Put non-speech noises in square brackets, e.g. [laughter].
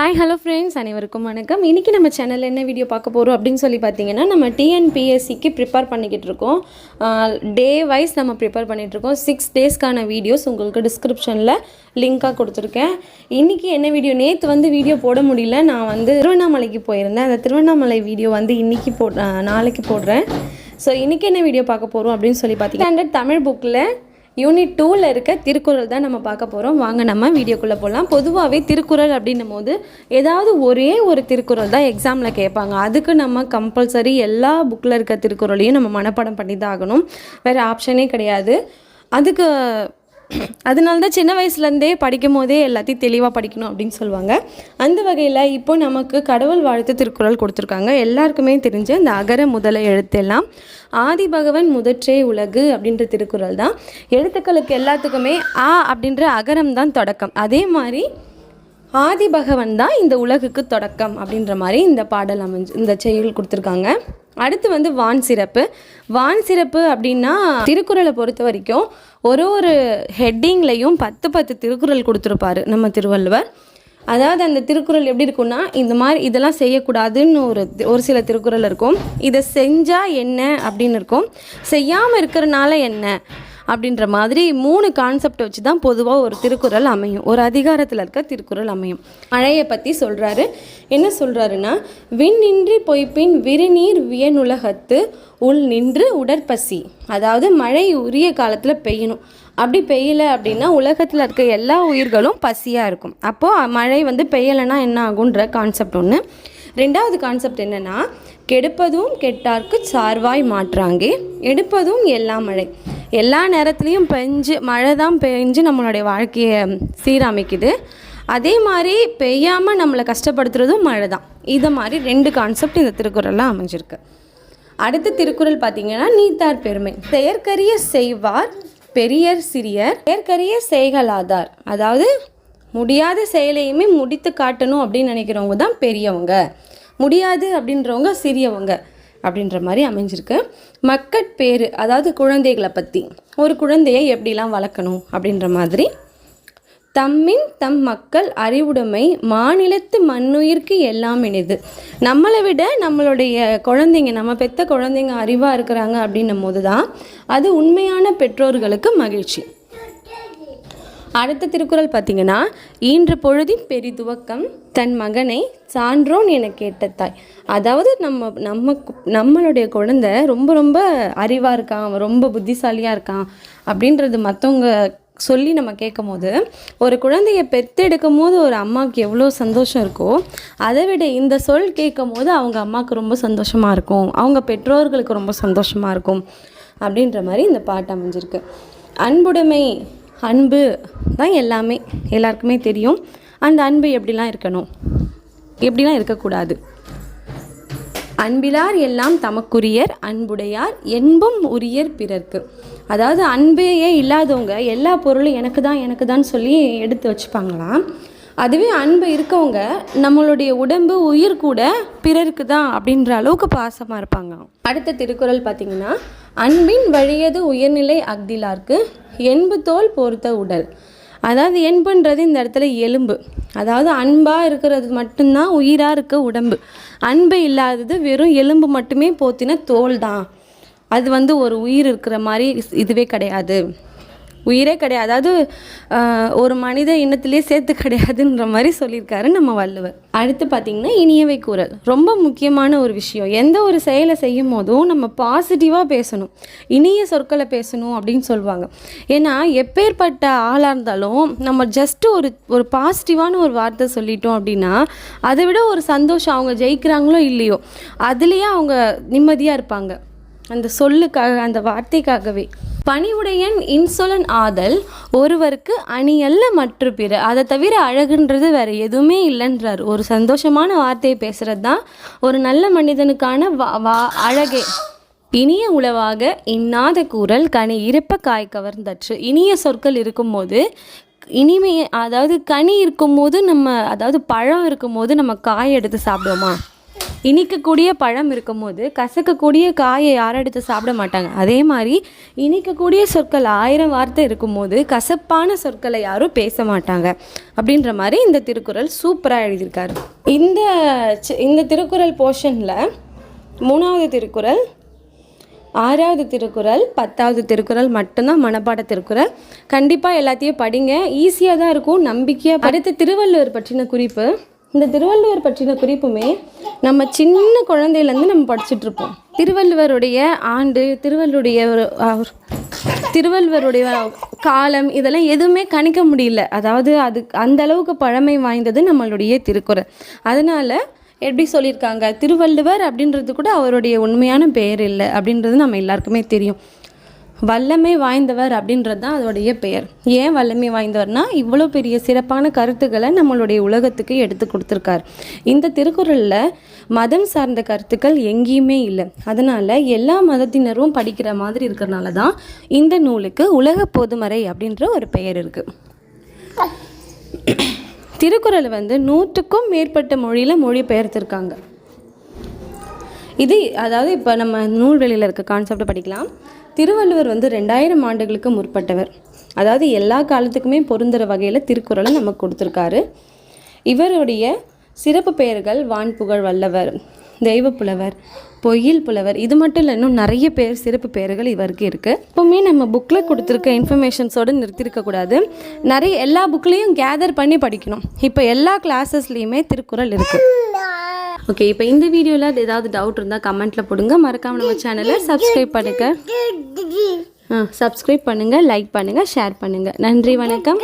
Hi hello friends அனைவருக்கும் வணக்கம். இன்றைக்கி நம்ம சேனலில் என்ன வீடியோ பார்க்க போகிறோம் அப்படின்னு சொல்லி பார்த்தீங்கன்னா நம்ம டிஎன்பிஎஸ்சிக்கு ப்ரிப்பேர் பண்ணிக்கிட்டு இருக்கோம். டே வைஸ் நம்ம ப்ரிப்பேர் பண்ணிகிட்ருக்கோம் சிக்ஸ் டேஸ்க்கான வீடியோஸ் உங்களுக்கு டிஸ்கிரிப்ஷனில் லிங்காக கொடுத்துருக்கேன். இன்றைக்கி என்ன வீடியோ நேற்று வந்து வீடியோ போட முடியல. நான் வந்து திருவண்ணாமலைக்கு போயிருந்தேன். அந்த திருவண்ணாமலை வீடியோ வந்து இன்றைக்கி போ நாளைக்கு போடுறேன். ஸோ இன்றைக்கி என்ன வீடியோ பார்க்க போகிறோம் அப்படின்னு சொல்லி பார்த்தீங்கன்னா தமிழ் புக்கில் யூனிட் டூவில் இருக்க திருக்குறள் தான் நம்ம பார்க்க போகிறோம் வாங்க நம்ம வீடியோக்குள்ளே போகலாம் பொதுவாகவே திருக்குறள் அப்படின்னும் போது ஏதாவது ஒரே ஒரு திருக்குறள் தான் எக்ஸாமில் கேட்பாங்க. அதுக்கு நம்ம கம்பல்சரி எல்லா புக்கில் இருக்க திருக்குறளையும் நம்ம மனப்பாடம் பண்ணி தான் ஆகணும். வேறு ஆப்ஷனே கிடையாது. அதுக்கு அதனால தான் சின்ன வயசுலேருந்தே படிக்கும் போதே எல்லாத்தையும் தெளிவாக படிக்கணும் அப்படின்னு சொல்லுவாங்க. அந்த வகையில் இப்போ நமக்கு கடவுள் வாழ்த்து திருக்குறள் கொடுத்துருக்காங்க. எல்லாருக்குமே தெரிஞ்ச இந்த அகர முதல எழுத்தெல்லாம் ஆதி பகவன் முதற்றே உலகு அப்படின்ற திருக்குறள் தான். எழுத்துக்களுக்கு எல்லாத்துக்குமே ஆ அப்படின்ற அகரம் தான் தொடக்கம். அதே மாதிரி ஆதி பகவன் தான் இந்த உலகுக்கு தொடக்கம் அப்படின்ற மாதிரி இந்த பாடல் அமைஞ்சு இந்த செயல் கொடுத்துருக்காங்க. அடுத்து வந்து வான் சிறப்பு. வான் சிறப்பு அப்படின்னா திருக்குறளை பொறுத்த வரைக்கும் ஒரு ஒரு ஹெட்டிங்லையும் பத்து பத்து திருக்குறள் கொடுத்துருப்பாரு நம்ம திருவள்ளுவர். அதாவது அந்த திருக்குறள் எப்படி இருக்கும்னா இந்த மாதிரி இதெல்லாம் செய்யக்கூடாதுன்னு ஒரு ஒரு சில திருக்குறள் இருக்கும். இதை செஞ்சால் என்ன அப்படின்னு இருக்கும். செய்யாமல் இருக்கிறனால என்ன? அப்படின்ற மாதிரி மூணு கான்செப்ட் வச்சு தான் பொதுவாக ஒரு திருக்குறள் அமையும். ஒரு அதிகாரத்தில் இருக்க திருக்குறள் அமையும். மழையை பற்றி சொல்கிறாரு என்ன சொல்கிறாருன்னா விண்ணின்றி பொய்ப்பின் விரிநீர் வியனுலகத்து உள் நின்று உடற்பசி. அதாவது மழை உரிய காலத்தில் பெய்யணும். அப்படி பெய்யலை அப்படின்னா உலகத்தில் இருக்க எல்லா உயிர்களும் பசியாக இருக்கும். அப்போது மழை வந்து பெய்யலைன்னா என்ன ஆகுன்ற கான்செப்ட் ஒன்று ரெண்டாவது கான்செப்ட் என்னென்னா கெடுப்பதும் கெட்டார்க்கு சார்வாய் மாற்றாங்கே எடுப்பதும் எல்லா மழை. எல்லா நேரத்துலையும் பெஞ்சு மழை தான் பெஞ்சு நம்மளுடைய வாழ்க்கையை சீரமைக்குது. அதே மாதிரி பெய்யாமல் நம்மளை கஷ்டப்படுத்துறதும் மழை தான் இதை மாதிரி ரெண்டு கான்செப்ட் இந்த திருக்குறளில் அமைஞ்சிருக்கு. அடுத்த திருக்குறள் பார்த்தீங்கன்னா நீத்தார் பெருமை செயற்கரிய செய்வார் பெரியர் சிறியர் செயற்கரிய செய்கலாதார் அதாவது முடியாத செயலையுமே முடித்து காட்டணும் அப்படின்னு நினைக்கிறவங்க தான் பெரியவங்க. முடியாது அப்படின்றவங்க சிறியவங்க. அப்படின்ற மாதிரி அமைஞ்சிருக்கு. மக்கட்பேறு அதாவது குழந்தைகளை பற்றி ஒரு குழந்தையை எப்படிலாம் வளர்க்கணும் அப்படின்ற மாதிரி. தம்மின் தம் மக்கள் அறிவுடைமை மாநிலத்து மண்ணுயிர்க்கு எல்லாம் இனிது. நம்மளை விட நம்மளுடைய குழந்தைங்க நம்ம பெத்த குழந்தைங்க அறிவாக இருக்கிறாங்க அப்படின்னும் போது தான் அது உண்மையான பெற்றோர்களுக்கு மகிழ்ச்சி. அடுத்த திருக்குறள் பார்த்தீங்கன்னா இன்று பொழுதின் பெரிதுவக்கம் தன் மகனை சான்றோன் என கேட்ட தாய் அதாவது நம்ம நம்ம நம்மளுடைய குழந்தை ரொம்ப ரொம்ப அறிவாக இருக்கான் அவன் ரொம்ப புத்திசாலியாக இருக்கான் அப்படின்றது மற்றவங்க சொல்லி நம்ம கேட்கும் போது ஒரு குழந்தைய பெற்றெடுக்கும் போது ஒரு அம்மாவுக்கு எவ்வளோ சந்தோஷம் இருக்கோ அதை விட இந்த சொல் கேட்கும் போது அவங்க அம்மாவுக்கு ரொம்ப சந்தோஷமாக இருக்கும் அவங்க பெற்றோர்களுக்கு ரொம்ப சந்தோஷமாக இருக்கும் அப்படின்ற மாதிரி இந்த பாட்டு அமைஞ்சிருக்கு. அன்புடைமை அன்பு தான் எல்லாமே எல்லாருக்குமே தெரியும். அந்த அன்பு எப்படிலாம் இருக்கணும்? எப்படிலாம் இருக்கக்கூடாது? அன்பிலார் எல்லாம் தமக்குரியர் அன்புடையார் என்பும் உரியர் பிறர்க்கு. அதாவது அன்பையே இல்லாதவங்க எல்லா பொருளும் எனக்கு தான் எனக்கு தான் சொல்லி எடுத்து வச்சுப்பாங்களாம். அதுவே அன்பு இருக்கவங்க நம்மளுடைய உடம்பு உயிர் கூட பிறருக்கு தான் அப்படின்ற அளவுக்கு பாசமாக இருப்பாங்க. அடுத்த திருக்குறள் பார்த்திங்கன்னா அன்பின் வழியது உயர்நிலை அக்திலார்க்கு என்பு தோல் பொறுத்த உடல். அதாவது என்புன்றது இந்த இடத்துல எலும்பு. அதாவது அன்பாக இருக்கிறது மட்டும்தான் உயிராக இருக்க உடம்பு. அன்பு இல்லாதது வெறும் எலும்பு மட்டுமே போத்தின தோல் தான் அது வந்து ஒரு உயிர் இருக்கிற மாதிரி இதுவே கிடையாது. உயிரே கிடையாது. அதாவது ஒரு மனித இனத்திலே சேர்த்து கிடையாதுன்ற மாதிரி சொல்லியிருக்காரு நம்ம வள்ளுவர். அடுத்து பார்த்திங்கன்னா இனியவை கூறல். ரொம்ப முக்கியமான ஒரு விஷயம். எந்த ஒரு செயலை செய்யும் போதும் நம்ம பாசிட்டிவாக பேசணும். இனிய சொற்களை பேசணும் அப்படின்னு சொல்லுவாங்க. ஏன்னா எப்பேற்பட்ட ஆளாக இருந்தாலும் நம்ம ஜஸ்ட்டு ஒரு ஒரு பாசிட்டிவான ஒரு வார்த்தை சொல்லிட்டோம் அப்படின்னா அதை விட ஒரு சந்தோஷம் அவங்க ஜெயிக்கிறாங்களோ இல்லையோ அதுலேயே அவங்க நிம்மதியாக இருப்பாங்க. அந்த சொல்லுக்காக அந்த வார்த்தைக்காகவே. பணிவுடையன் இன்சொலன் ஆதல் ஒருவருக்கு அணியல்ல மற்ற பிற. அதை தவிர அழகுன்றது வேற எதுவுமே இல்லைன்றார். ஒரு சந்தோஷமான வார்த்தையை பேசுறது தான் ஒரு நல்ல மனிதனுக்கான வா வா அழகே. இனிய உளவாக இன்னாத கூறல் கனி இருப்ப காய் கவர்ந்தற்று. இனிய சொற்கள் இருக்கும்போது இனிமையை அதாவது கனி இருக்கும்போது நம்ம அதாவது பழம் இருக்கும்போது நம்ம காய் எடுத்து சாப்பிடுவோமா? இனிக்கக்கூடிய பழம் இருக்கும்போது கசக்கக்கூடிய காயை யாரும் எடுத்து சாப்பிட மாட்டாங்க. அதே மாதிரி இனிக்கக்கூடிய சொற்கள் ஆயிரம் வார்த்தை இருக்கும்போது கசப்பான சொற்களை யாரும் பேச மாட்டாங்க. அப்படின்ற மாதிரி இந்த திருக்குறள் சூப்பராக எழுதியிருக்காரு. இந்த சி- இந்த திருக்குறள் போர்ஷனில் மூணாவது திருக்குறள் ஆறாவது திருக்குறள் பத்தாவது திருக்குறள் மட்டும்தான் மனப்பாட திருக்குறள். கண்டிப்பாக எல்லாத்தையும் படிங்க. ஈஸியாக தான் இருக்கும். நம்பிக்கையாக அடுத்த திருவள்ளுவர் பற்றின குறிப்பு. இந்த திருவள்ளுவர் பற்றின குறிப்புமே நம்ம சின்ன குழந்தையிலேருந்து நம்ம படிச்சுட்ருப்போம். திருவள்ளுவருடைய ஆண்டு திருவள்ளுடைய ஒரு திருவள்ளுவருடைய காலம் இதெல்லாம் எதுவுமே கணிக்க முடியல. அதாவது அது அந்த அளவுக்கு பழமை வாய்ந்தது நம்மளுடைய திருக்குறள். அதனால் எப்படி சொல்லியிருக்காங்க? திருவள்ளுவர் அப்படின்றது கூட அவருடைய உண்மையான பெயர் இல்லை அப்படின்றது நம்ம எல்லாருக்குமே தெரியும். வல்லமை வாய்ந்தவர் அப்படின்றது தான் அதோடைய பெயர். ஏன் வல்லமை வாய்ந்தவர்னா இவ்வளோ பெரிய சிறப்பான கருத்துக்களை நம்மளுடைய உலகத்துக்கு எடுத்து கொடுத்துருக்கார். இந்த திருக்குறளில் மதம் சார்ந்த கருத்துக்கள் எங்கேயுமே இல்லை. அதனால் எல்லா மதத்தினரும் படிக்கிற மாதிரி இருக்கிறனால தான் இந்த நூலுக்கு உலக பொதுமறை அப்படின்ற ஒரு பெயர் இருக்குது திருக்குறள் வந்து நூற்றுக்கும் மேற்பட்ட மொழியில் மொழிபெயர்த்திருக்காங்க. இது அதாவது இப்போ நம்ம நூல்வெளியில் இருக்க கான்செப்டை படிக்கலாம். திருவள்ளுவர் வந்து ரெண்டாயிரம் ஆண்டுகளுக்கு முற்பட்டவர். அதாவது எல்லா காலத்துக்குமே பொருந்துகிற வகையில் திருக்குறளை நமக்கு கொடுத்துருக்காரு. இவருடைய சிறப்பு பெயர்கள் வான்புகழ் வல்லவர் தெய்வப்புலவர் பொய்யில் புலவர் இது மட்டும் இல்லை இன்னும் நிறைய பேர் சிறப்பு பெயர்கள் இவருக்கு இருக்குது எப்பவுமே நம்ம புக்கில் கொடுத்துருக்க இன்ஃபர்மேஷன்ஸோடு நிறுத்திருக்கக்கூடாது நிறைய எல்லா புக்லேயும் கேதர் பண்ணி படிக்கணும். இப்போ எல்லா கிளாஸஸ்லேயுமே திருக்குறள் இருக்குது ஓகே இப்போ இந்த வீடியோவில் ஏதாவது டவுட் இருந்தால் கமெண்ட்டில் போடுங்க. மறக்காம நம்ம சேனலை சப்ஸ்கிரைப் பண்ணுங்க. [laughs] ஆ சப்ஸ்கிரைப் பண்ணுங்கள் லைக் பண்ணுங்கள் ஷேர் பண்ணுங்கள் நன்றி வணக்கம்.